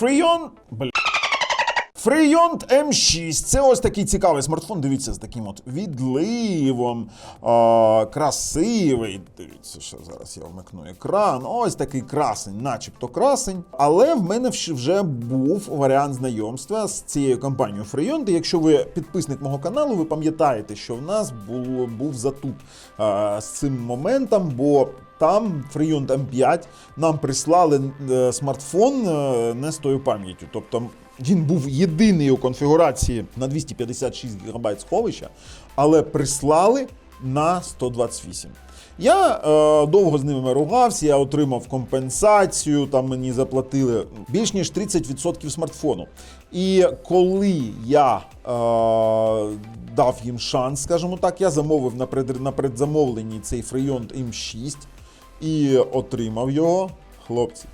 Freon, бля. Freon M6 це ось такий цікавий смартфон. Дивіться, з таким от відливом. А, красивий. Дивіться, що зараз я вмикну екран. Ось такий красень, начебто красень. Але в мене вже був варіант знайомства з цією компанією Freon. Якщо ви підписник мого каналу, ви пам'ятаєте, що в нас був, був затуп а, з цим моментом, бо там Freon M5 нам прислали е, смартфон е, не з тою пам'яттю. Тобто він був єдиний у конфігурації на 256 ГБ сховища, але прислали на 128. Я е, довго з ними ругався, я отримав компенсацію, там мені заплатили більш ніж 30% смартфону. І коли я е, дав їм шанс, скажімо так, я замовив на, пред, на предзамовленні цей Freon M6 і отримав його. Хлопці,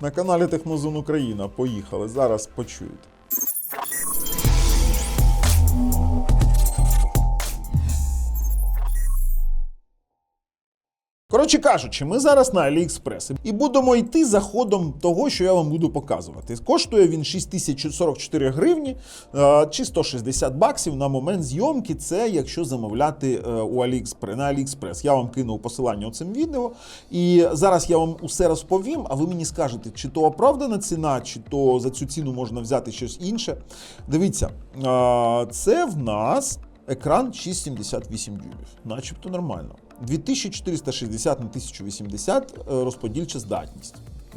на каналі Технозон Україна. Поїхали. Зараз почуєте. Коротше кажучи, ми зараз на AliExpress і будемо йти за ходом того, що я вам буду показувати. Коштує він 6044 гривні е, чи 160 баксів на момент зйомки. Це якщо замовляти е, у AliExpress, на AliExpress. Я вам кинув посилання у цим відео. І зараз я вам усе розповім, а ви мені скажете, чи то оправдана ціна, чи то за цю ціну можна взяти щось інше. Дивіться, е, це в нас екран 6,78 дюймів, начебто нормально. 2460 на 1080 е, розподільча здатність.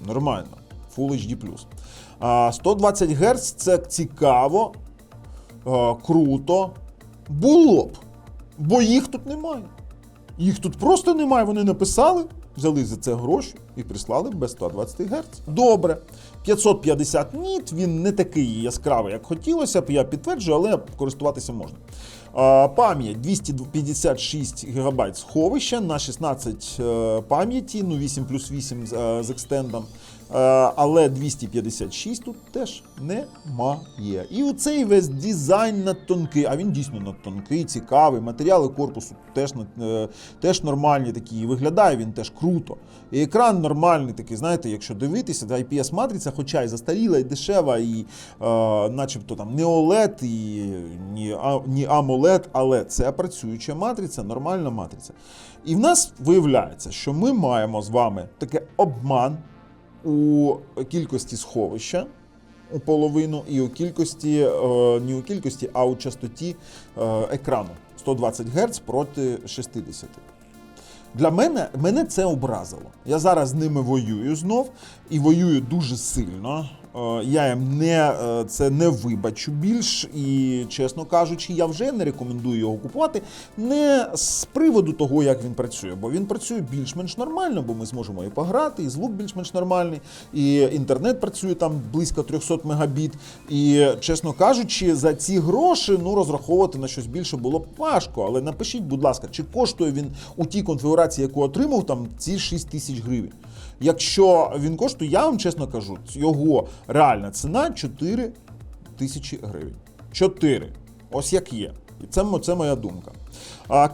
Нормально. Full HD+. 120 Гц це цікаво, е, круто. Було б. Бо їх тут немає. Їх тут просто немає. Вони написали, взяли за це гроші і прислали без 120 Гц. Добре. 550 ніт, він не такий яскравий, як хотілося б, я підтверджую, але користуватися можна. Пам'ять 256 ГБ сховища на 16 е, пам'яті, ну 8 плюс 8 з, е, з екстендом. Е, Але 256 тут теж немає. І оцей весь дизайн надтонкий, а він дійсно надтонкий, цікавий. Матеріали корпусу теж, е, теж нормальні такі. І виглядає він теж круто. І екран нормальний такий, знаєте, якщо дивитися, та IPS-матриця, хоча і застаріла, і дешева, і е, начебто там не OLED, і ні, а, ні AMOLED, але це працююча матриця, нормальна матриця. І в нас виявляється, що ми маємо з вами таке обман у кількості сховища у половину і у кількості, е, не у кількості, а у частоті е, екрану 120 Гц проти 60. Для мене мене це образило. Я зараз з ними воюю знов і воюю дуже сильно. Е, Я їм не е, це не вибачу більш, і чесно кажучи, я вже не рекомендую його купувати. Не з приводу того, як він працює, бо він працює більш-менш нормально, бо ми зможемо і пограти, і звук більш-менш нормальний, і інтернет працює там близько 300 мегабіт. І чесно кажучи, за ці гроші ну розраховувати на щось більше було б важко. Але напишіть, будь ласка, чи коштує він у тій конфігурації, яку отримав, там ці 6 тисяч гривень. Якщо він коштує, я вам чесно кажу, його реальна ціна 4 тисячі гривень. 4. Ось як є. І це, це моя думка.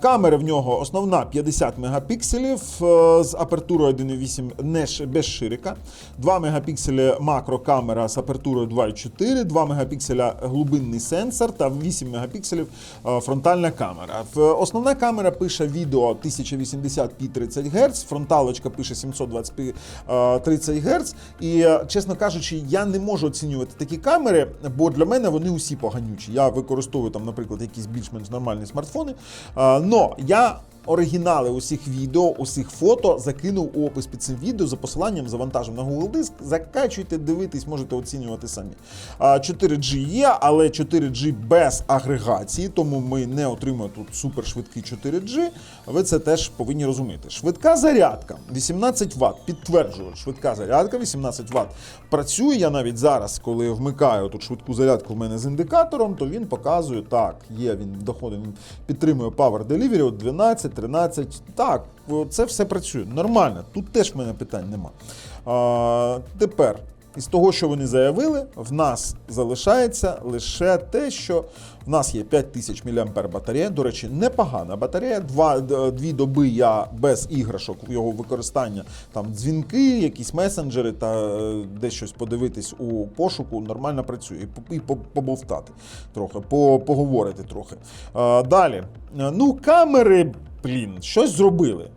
Камера в нього основна 50 мегапікселів е, з апертурою 1.8 не ш- без ширика, 2 мегапікселі макрокамера з апертурою 2.4, 2 мегапікселя глибинний сенсор та 8 мегапікселів е, фронтальна камера. Основна камера пише відео 1080p 30 Гц, фронталочка пише 720p е, 30 Гц. І, е, чесно кажучи, я не можу оцінювати такі камери, бо для мене вони усі поганючі. Я використовую там, наприклад, якісь більш-менш нормальні смартфони. Но я оригінали усіх відео, усіх фото закинув у опис під цим відео за посиланням завантажив на Google Диск. Закачуйте, дивитесь, можете оцінювати самі. А, 4G є, але 4G без агрегації, тому ми не отримуємо тут супершвидкий 4G. Ви це теж повинні розуміти. Швидка зарядка 18 Вт. Підтверджую, швидка зарядка 18 Вт. Працює я навіть зараз, коли вмикаю тут швидку зарядку в мене з індикатором, то він показує так, є він доходить, він підтримує Power Delivery от 12, 13. Так, це все працює. Нормально. Тут теж в мене питань нема. А, тепер із того, що вони заявили, в нас залишається лише те, що в нас є 5000 мАh батарея. До речі, непогана батарея. Два, дві доби я без іграшок його використання, там дзвінки, якісь месенджери та е, десь щось подивитись у пошуку, нормально працює. І, по- побовтати трохи, поговорити трохи. Далі. Ну, камери, блін, щось зробили.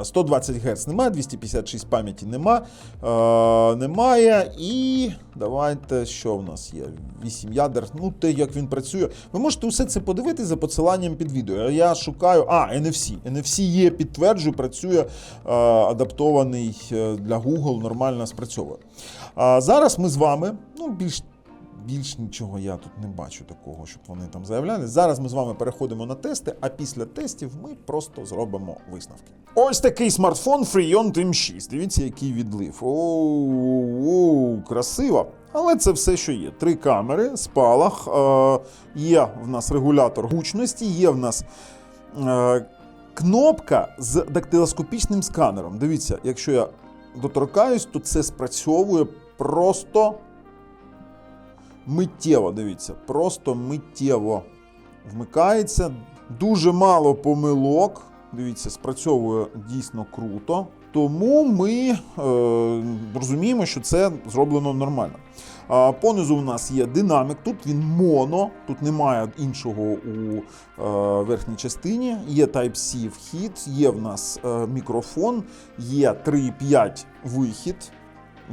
Е, 120 Гц немає, 256 пам'яті нема, е, немає. І давайте, що в нас є? 8 ядер. Ну, те, як він працює. Ви можете усе це подивитися за посиланням під відео. Я шукаю. А, NFC. NFC є, підтверджую, працює е, адаптований для Google, нормально спрацьовує. А зараз ми з вами, ну, більш більш нічого я тут не бачу такого, щоб вони там заявляли. Зараз ми з вами переходимо на тести, а після тестів ми просто зробимо висновки. Ось такий смартфон Freon Team 6. Дивіться, який відлив. Оу, красиво. Але це все, що є. Три камери, спалах, е, є в нас регулятор гучності, є в нас. Е, Кнопка з дактилоскопічним сканером. Дивіться, якщо я доторкаюсь, то це спрацьовує просто миттєво. Дивіться, просто миттєво вмикається. Дуже мало помилок. Дивіться, спрацьовує дійсно круто. Тому ми е, розуміємо, що це зроблено нормально. А, понизу у нас є динамик, тут він моно, тут немає іншого у е, верхній частині. Є Type-C вхід, є в нас е, мікрофон, є 3,5 вихід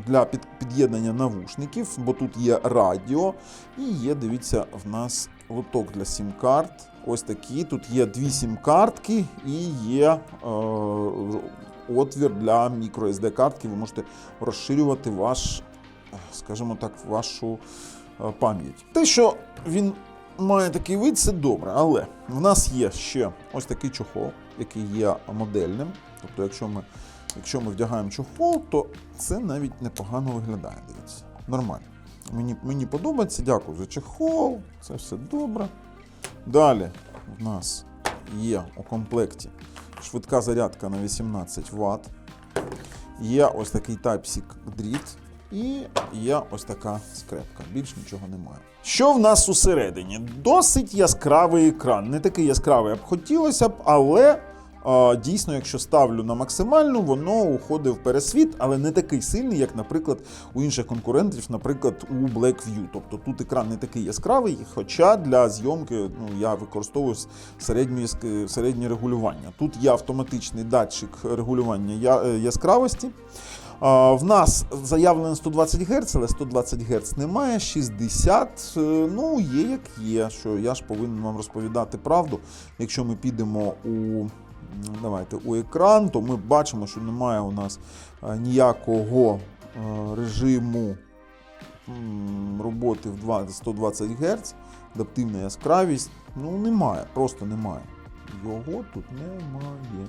для під, під'єднання навушників, бо тут є радіо, і є, дивіться, в нас лоток для сім-карт. Ось такі. Тут є дві сім-картки і є е, отвір для microSD картки. Ви можете розширювати ваш, скажімо так, вашу е, пам'ять. Те, що він має такий вид, це добре, але в нас є ще ось такий чохол, який є модельним. Тобто, якщо ми Якщо ми вдягаємо чохол, то це навіть непогано виглядає. Дивіться, нормально. Мені, мені подобається, дякую за чехол, це все добре. Далі в нас є у комплекті швидка зарядка на 18 Вт. Є ось такий Type-C дріт. І є ось така скрепка. Більш нічого немає. Що в нас усередині? Досить яскравий екран. Не такий яскравий, як хотілося б, але Дійсно, якщо ставлю на максимальну, воно уходить в пересвіт, але не такий сильний, як, наприклад, у інших конкурентів, наприклад, у Blackview. Тобто тут екран не такий яскравий, хоча для зйомки ну, я використовую середнє, середнє регулювання. Тут є автоматичний датчик регулювання е, яскравості. В нас заявлено 120 Гц, але 120 Гц немає, 60. е, Ну, є як є. Що я ж повинен вам розповідати правду. Якщо ми підемо у давайте у екран, то ми бачимо, що немає у нас е, ніякого е, режиму роботи в 120 Гц, адаптивна яскравість. Ну, немає, просто немає. Його тут немає.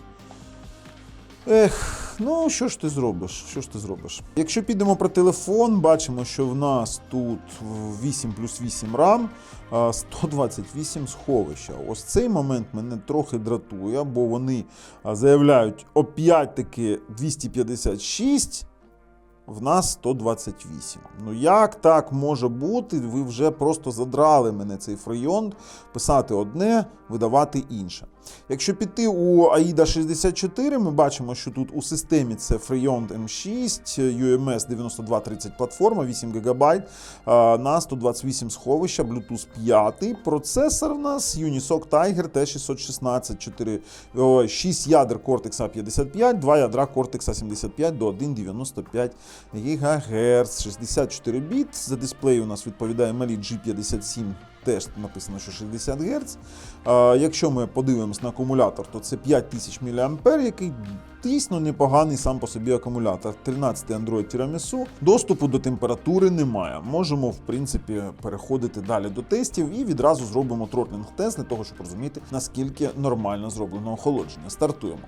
Ех, ну що ж ти зробиш? Що ж ти зробиш? Якщо підемо про телефон, бачимо, що в нас тут 8 плюс 8 RAM, 128 сховища. Ось цей момент мене трохи дратує, бо вони заявляють опять-таки 256. В нас 128. Ну як так може бути? Ви вже просто задрали мене цей фрейонд, писати одне, видавати інше. Якщо піти у AIDA 64, ми бачимо, що тут у системі це Freon M6, UMS 9230 платформа, 8 ГБ, на 128 сховища, Bluetooth 5. Процесор в нас Unisoc Tiger T616, 4, 6 ядер Cortex A55, 2 ядра Cortex A75 до 1,95 ГГц, 64 біт. За дисплей у нас відповідає Mali G57 теж написано, що 60 Гц. Якщо ми подивимось на акумулятор, то це 5000 мА, який дійсно непоганий сам по собі акумулятор. 13 Android Tiramisu. Доступу до температури немає. Можемо, в принципі, переходити далі до тестів і відразу зробимо тротлінг тест для того, щоб розуміти, наскільки нормально зроблено охолодження. Стартуємо.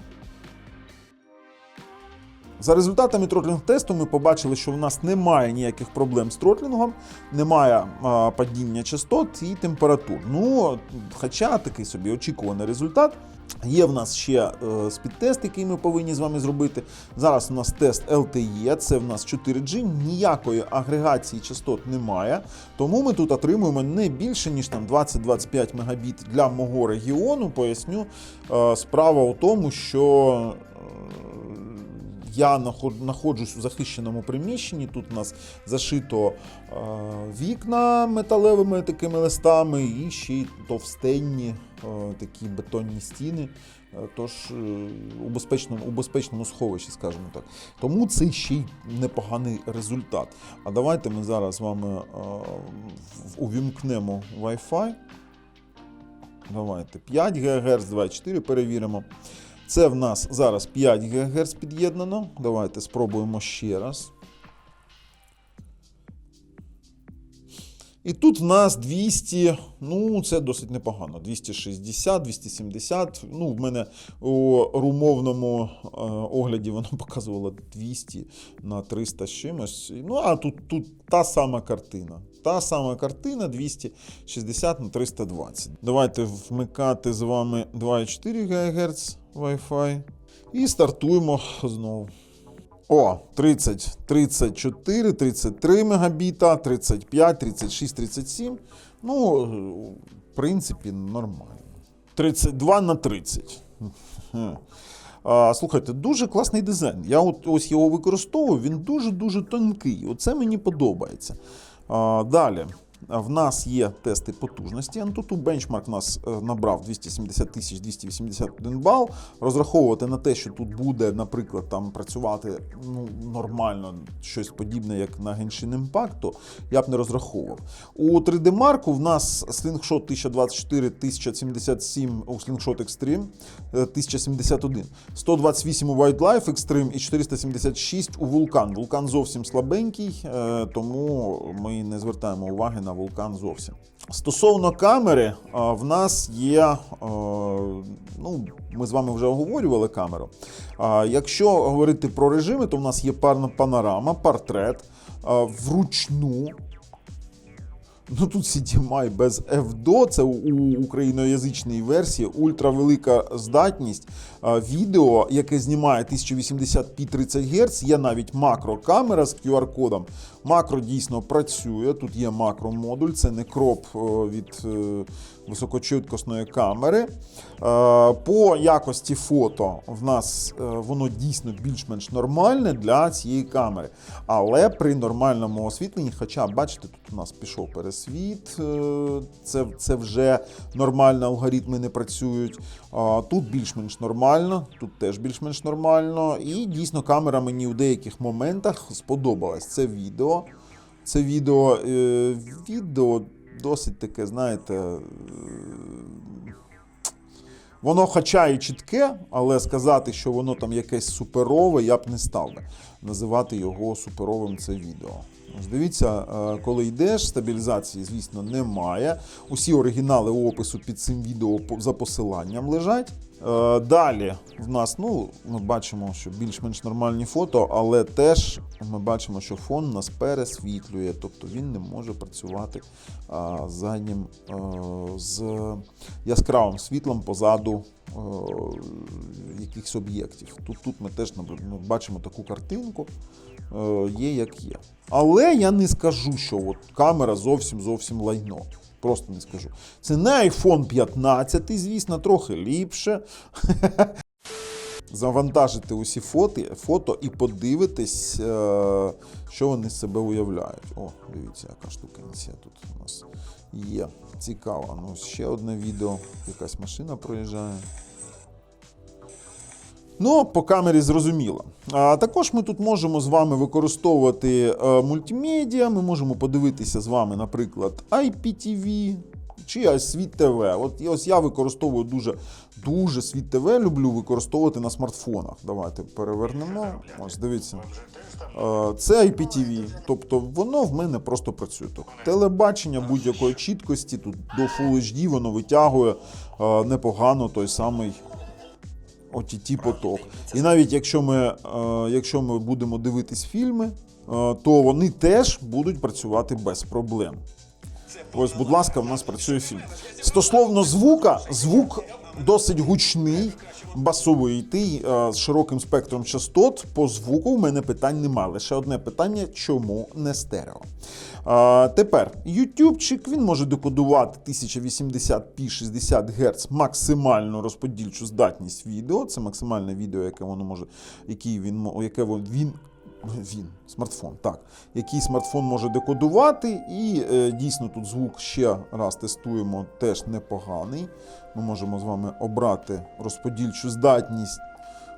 За результатами тротлінг-тесту ми побачили, що в нас немає ніяких проблем з тротлінгом, немає а, падіння частот і температур. Ну, хоча такий собі очікуваний результат. Є в нас ще е, спідтест, який ми повинні з вами зробити. Зараз у нас тест LTE, це в нас 4G, ніякої агрегації частот немає. Тому ми тут отримуємо не більше, ніж там 20-25 мегабіт для мого регіону. Поясню, Е, справа у тому, що. Я знаходжусь у захищеному приміщенні. Тут у нас зашито е, вікна металевими такими листами і ще й товстенні е, такі бетонні стіни. Е, Тож у безпечному, у безпечному сховищі, скажімо так. Тому це ще й непоганий результат. А давайте ми зараз з вами увімкнемо Wi-Fi. Давайте 5 ГГц, 24 перевіримо. Це в нас зараз 5 ГГц під'єднано. Давайте спробуємо ще раз. І тут в нас 200, ну це досить непогано. 260, 270. Ну, в мене у румовному е, огляді воно показувало 200 на 300 з чимось. Ну, а тут, тут та сама картина. Та сама картина 260 на 320. Давайте вмикати з вами 2,4 ГГц Wi-Fi. І стартуємо знову. О, 30, 34, 33 мегабіта, 35, 36, 37. Ну, в принципі, нормально. 32 на 30. А, слухайте, дуже класний дизайн. Я от ось його використовую, він дуже-дуже тонкий. Оце мені подобається. Далі. В нас є тести потужності. Antutu бенчмарк нас е, набрав 270 тисяч 281 бал. Розраховувати на те, що тут буде, наприклад, там працювати ну, нормально щось подібне, як на Genshin Impact, то я б не розраховував. У 3D Mark в нас Slingshot 1024 1077 у Slingshot Extreme е, 1071, 128 у Wildlife Extreme і 476 у Vulkan. Vulkan зовсім слабенький, е, тому ми не звертаємо уваги на Vulkan зовсім. Стосовно камери, в нас є, е, ну, ми з вами вже оговорювали камеру. Якщо говорити про режими, то в нас є парна панорама, портрет, вручну. Ну тут CDMI без FDO, це у україноязичній версії, ультравелика здатність. Відео, яке знімає 1080p 30 Гц, є навіть макрокамера з QR-кодом. Макро дійсно працює. Тут є макромодуль, це не кроп е, від е, високочіткісної камери. Е, По якості фото в нас воно дійсно більш-менш нормальне для цієї камери. Але при нормальному освітленні, хоча бачите, тут у нас пішов пересвіт, це, це вже нормально, алгоритми не працюють. Тут більш-менш нормально, тут теж більш-менш нормально. І дійсно камера мені у деяких моментах сподобалась. Це відео. Це відео, е, відео досить таке, знаєте. е, Воно хоча і чітке, але сказати, що воно там якесь суперове, я б не став би називати його суперовим це відео. Ось дивіться, е, коли йдеш, стабілізації, звісно, немає. Усі оригінали опису під цим відео за посиланням лежать. Е, Далі в нас, ну, ми бачимо, що більш-менш нормальні фото, але теж ми бачимо, що фон нас пересвітлює, тобто він не може працювати а, заднім е, з яскравим світлом позаду е, якихось об'єктів. Тут, тут ми теж ну, бачимо таку картинку, е, є як є. Але я не скажу, що от камера зовсім зовсім лайно. Просто не скажу. Це не iPhone 15, звісно, трохи ліпше. Завантажити усі фото, фото і подивитись, е, що вони себе уявляють. О, дивіться, яка штукенція тут у нас є. Цікаво. Ну, ще одне відео. Якась машина проїжджає. Ну, по камері зрозуміло. А також ми тут можемо з вами використовувати е, мультимедіа. Ми можемо подивитися з вами, наприклад, IPTV чи Світ ТВ. От ось я використовую дуже, дуже Світ ТВ, люблю використовувати на смартфонах. Давайте перевернемо. Ось дивіться. Е, Це IPTV, тобто воно в мене просто працює. Тобто, телебачення будь-якої чіткості, тут до Full HD воно витягує е, непогано той самий OTT поток. І навіть якщо ми, е, якщо ми будемо дивитись фільми, е, то вони теж будуть працювати без проблем. Ось, будь ласка, в нас працює фільм. Стосовно звука, звук досить гучний, басовитий, е, з широким спектром частот. По звуку в мене питань немає. Лише одне питання, чому не стерео. А, тепер ютубчик він може декодувати 1080p 60 Гц максимальну розподільчу здатність відео. Це максимальне відео, яке воно може, який він, яке він. Він, смартфон, так. Який смартфон може декодувати, і е, дійсно тут звук ще раз тестуємо, теж непоганий. Ми можемо з вами обрати розподільчу здатність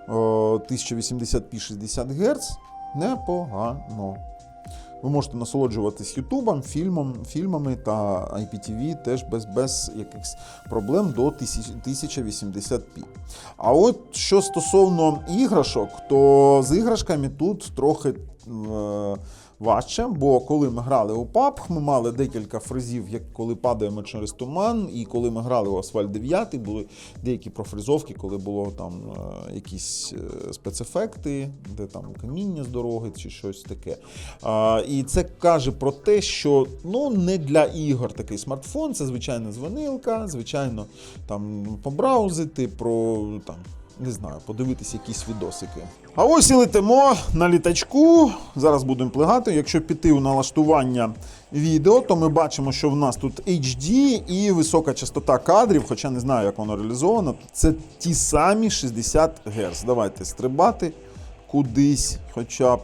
е, 1080p 60 Гц. Непогано. Ви можете насолоджуватись Ютубом, фільмом, фільмами та IPTV теж без, без якихось проблем до 1080p. А от що стосовно іграшок, то з іграшками тут трохи е, важче, бо коли ми грали у PUBG, ми мали декілька фрезів, як коли падаємо через туман, і коли ми грали у Асфальт 9, були деякі профризовки, коли було там е, якісь е, спецефекти, де там каміння з дороги чи щось таке. А, і це каже про те, що ну не для ігор такий смартфон, це звичайна дзвонилка, звичайно, там побраузити, про там. Не знаю, подивитись якісь відосики. А ось і летимо на літачку. Зараз будемо плигати. Якщо піти у налаштування відео, то ми бачимо, що в нас тут HD і висока частота кадрів, хоча не знаю, як воно реалізовано. Це ті самі 60 Гц. Давайте стрибати кудись, хоча б.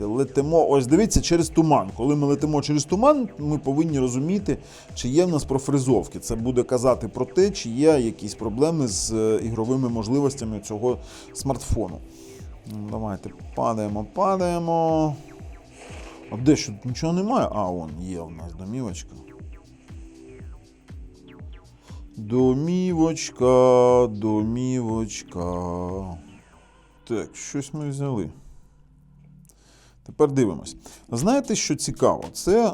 Летимо. Ось дивіться через туман. Коли ми летимо через туман, ми повинні розуміти, чи є в нас профризовки. Це буде казати про те, чи є якісь проблеми з е, ігровими можливостями цього смартфону. Ну, Давайте падаємо, падаємо. А де що нічого немає? А, вон є у нас домівочка. Домівочка, домівочка. Так, щось ми взяли. Тепер дивимось. Знаєте, що цікаво? Це.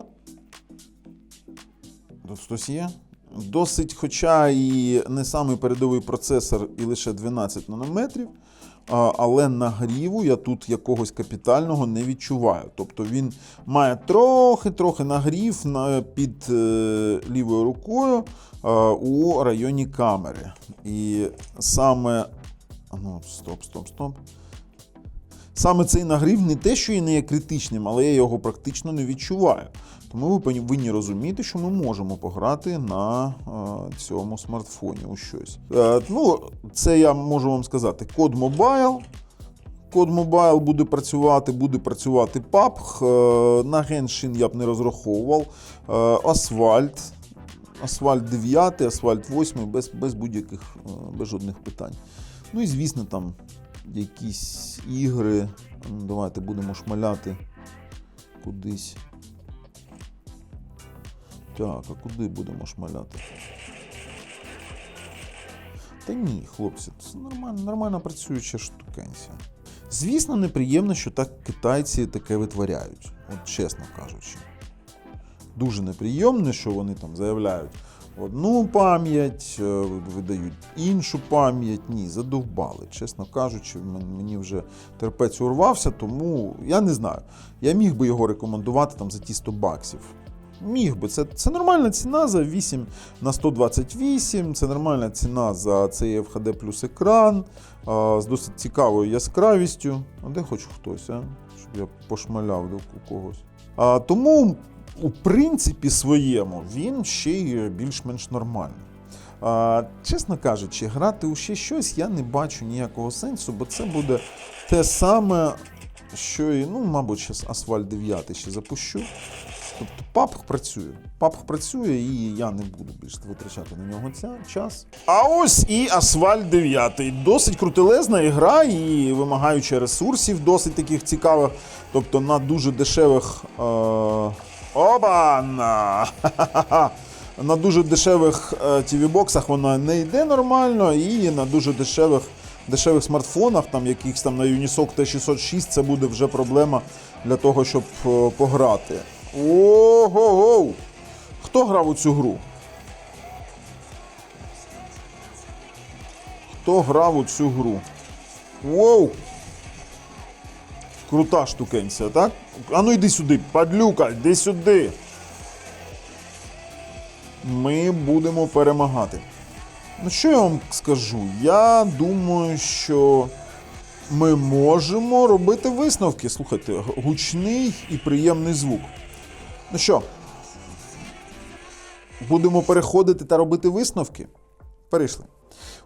Тут хтось є? Досить, хоча і не самий передовий процесор, і лише 12 нанометрів, але нагріву я тут якогось капітального не відчуваю. Тобто він має трохи-трохи нагрів під е, лівою рукою у районі камери. І саме. Ну, стоп, стоп, стоп. Саме цей нагрів не те, що і не є критичним, але я його практично не відчуваю. Тому ви повинні розуміти, що ми можемо пограти на е, цьому смартфоні у щось. Е, ну, це я можу вам сказати. Код Mobile. Код Mobile буде працювати, буде працювати PUBG. Е, на Genshin я б не розраховував. Асфальт. Асфальт 9, Асфальт 8 без, без будь-яких, без жодних питань. Ну і звісно, там якісь ігри. Ну, Давайте будемо шмаляти кудись. Так, а куди будемо шмаляти? Та ні, хлопці, це нормально, нормально працююча штукенція. Звісно, неприємно, що так китайці таке витворяють, от чесно кажучи. Дуже неприємно, що вони там заявляють одну пам'ять, е, видають іншу пам'ять. Ні, задовбали. Чесно кажучи, мені вже терпець урвався, тому я не знаю. Я міг би його рекомендувати там за ті 100 баксів. Міг би. Це, це нормальна ціна за 8 на 128, це нормальна ціна за цей FHD плюс екран а, з досить цікавою яскравістю. А де хоч хтось, а? щоб я пошмаляв до когось. А, тому, у принципі, своєму він ще й більш-менш нормальний. Чесно кажучи, грати у ще щось я не бачу ніякого сенсу, бо це буде те саме, що і, ну, мабуть, зараз Асфальт 9 ще запущу. Тобто PUBG працює. PUBG працює, і я не буду більше витрачати на нього ця, час. А ось і Асфальт 9. Досить крутелезна ігра і вимагаючи ресурсів, досить таких цікавих. Тобто на дуже дешевих. Е... Ха-ха-ха! На дуже дешевих TV-боксах вона не йде нормально, і на дуже дешевих дешевих смартфонах, там якихось там на Unisoc T606, це буде вже проблема для того, щоб е, пограти. Ого-го! Хто грав у цю гру? Хто грав у цю гру? Воу! Крута штукенція, так? А ну йди сюди, падлюка, йди сюди. Ми будемо перемагати. Ну, що я вам скажу? Я думаю, що ми можемо робити висновки. Слухайте, гучний і приємний звук. Ну що, будемо переходити та робити висновки? Перейшли.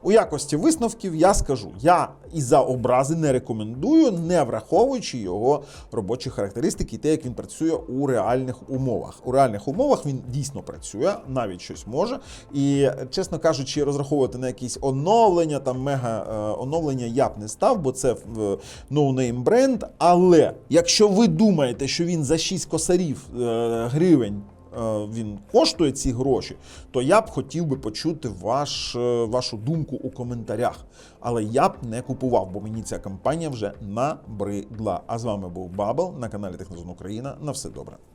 У якості висновків я скажу: я і за образи не рекомендую, не враховуючи його робочі характеристики і те, як він працює у реальних умовах. У реальних умовах він дійсно працює, навіть щось може. І, чесно кажучи, розраховувати на якісь оновлення, там мега е, оновлення я б не став, бо це е, ноунейм бренд. Але якщо ви думаєте, що він за 6 косарів е, гривень він коштує ці гроші, то я б хотів би почути ваш, е, вашу думку у коментарях. Але я б не купував, бо мені ця компанія вже набридла. А з вами був Бабл на каналі Технозон Україна. На все добре.